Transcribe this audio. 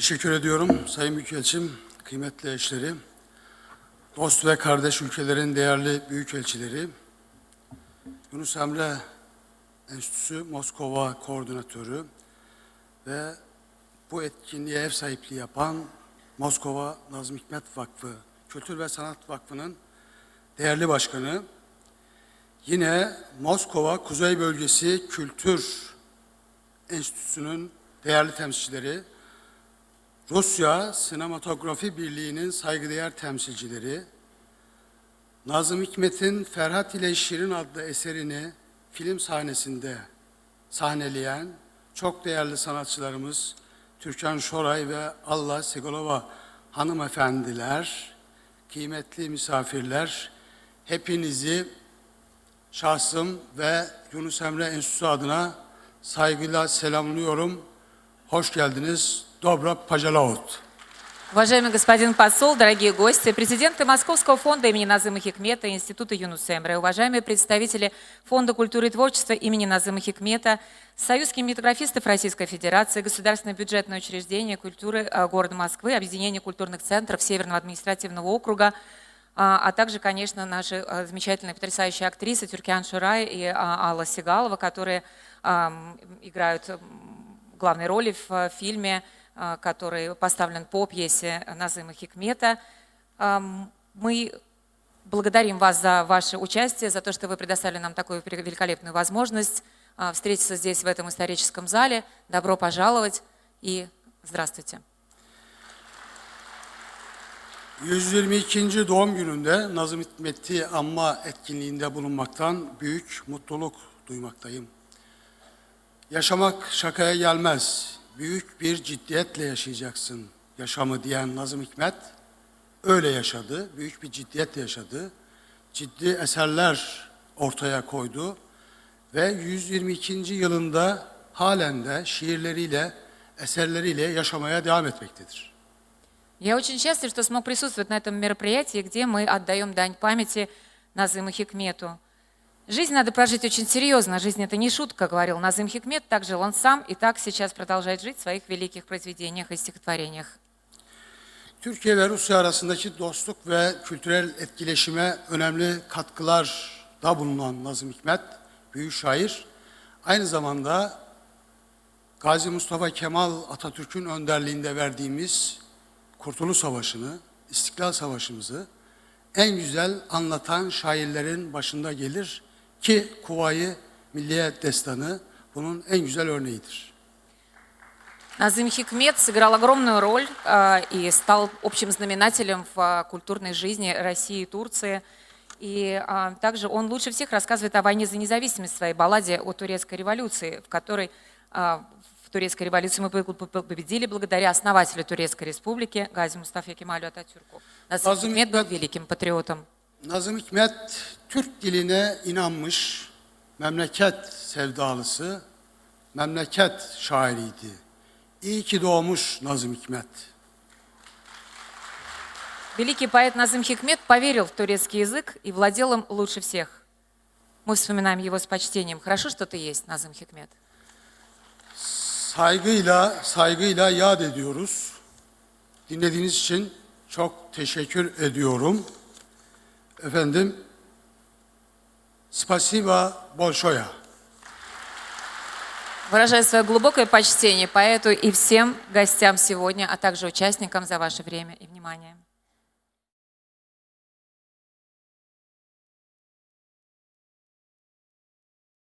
Teşekkür ediyorum Sayın Büyükelçim, kıymetli eşleri, dost ve kardeş ülkelerin değerli büyükelçileri, Yunus Emre Enstitüsü Moskova Koordinatörü ve bu etkinliğe ev sahipliği yapan Moskova Nazım Hikmet Vakfı, Kültür ve Sanat Vakfı'nın değerli başkanı, yine Moskova Kuzey Bölgesi Kültür Enstitüsü'nün değerli temsilcileri, Rusya Sinematografi Birliği'nin saygıdeğer temsilcileri, Nazım Hikmet'in Ferhat ile Şirin adlı eserini film sahnesinde sahneleyen çok değerli sanatçılarımız Türkan Şoray ve Allah Segolova hanımefendiler, kıymetli misafirler, hepinizi şahsım ve Yunus Emre Enstitüsü adına saygıyla selamlıyorum. Hoş geldiniz. Добро пожаловать. Уважаемый господин посол, дорогие гости, президенты Московского фонда имени Назыма Хикмета и Института Юнус Эмре, уважаемые представители Фонда культуры и творчества имени Назыма Хикмета, Союз кинематографистов Российской Федерации, Государственное бюджетное учреждение культуры э, города Москвы, Объединение культурных центров Северного административного округа, а а также, конечно, наши э, замечательные, потрясающие актрисы Тюркиан Шурай и а, Алла Сигалова, которые играют главные роли в э, фильме, который поставлен по пьесе Назыма Хикмета. Мы благодарим вас за ваше участие, за то, что вы предоставили нам такую великолепную возможность а, встретиться здесь, в этом историческом зале. Добро пожаловать и здравствуйте. 122. doğum gününde Nazım Hikmet'i anma etkinliğinde bulunmaktan büyük mutluluk duymaktayım. Yaşamak şakaya gelmez. Büyük bir ciddiyetle yaşayacaksın yaşamı diyen Nazım Hikmet öyle yaşadı, büyük bir ciddiyetle yaşadı. Ciddi eserler ortaya koydu ve 122. yılında halen de şiirleriyle, eserleriyle yaşamaya devam etmektedir. Я очень счастлив, что смог присутствовать на этом мероприятии, где мы отдаем дань памяти Назыму Хикмету. Жизнь надо прожить очень серьезно. Жизнь это не шутка, говорил Назым Хикмет. Так жил он сам и так сейчас продолжает жить в своих великих произведениях и стихотворениях. Türkiye ve Rusya arasındaki dostluk ve kültürel etkileşime önemli katkılarda bulunan Nazım Hikmet, büyük şair, aynı zamanda Gazi Mustafa Kemal Atatürk'ün önderliğinde verdiğimiz Kurtuluş Savaşı'nı, İstiklal Savaşı'mızı en güzel anlatan şairlerin başında gelir ki Kuvayi Milliye Destanı bunun en güzel örneğidir. Назым Хикмет сыграл огромную роль э, и стал общим знаменателем в э, культурной жизни России и Турции. И а, также он лучше всех рассказывает о войне за независимость в своей балладе о турецкой революции, в которой а, в турецкой революции мы поб- поб- победили благодаря основателю Турецкой республики Гази Мустафе Кемалю Ататюрку. Назым Хикмет был великим патриотом. Nazım Hikmet Türk diline inanmış, memleket sevdalısı, memleket şairiydi. İyi ki doğmuş Nazım Hikmet. Великий поэт Назым Хикмет поверил в турецкий язык и владел им лучше всех. Мы вспоминаем его с почтением. Хорошо, что ты есть, Назым Хикмет. Saygıyla, saygıyla yad ediyoruz. Dinlediğiniz için çok teşekkür ediyorum. Efendim, Spasiba Bolşoya. Выражаю свое глубокое почтение поэту и всем гостям сегодня, а также участникам за ваше время и внимание.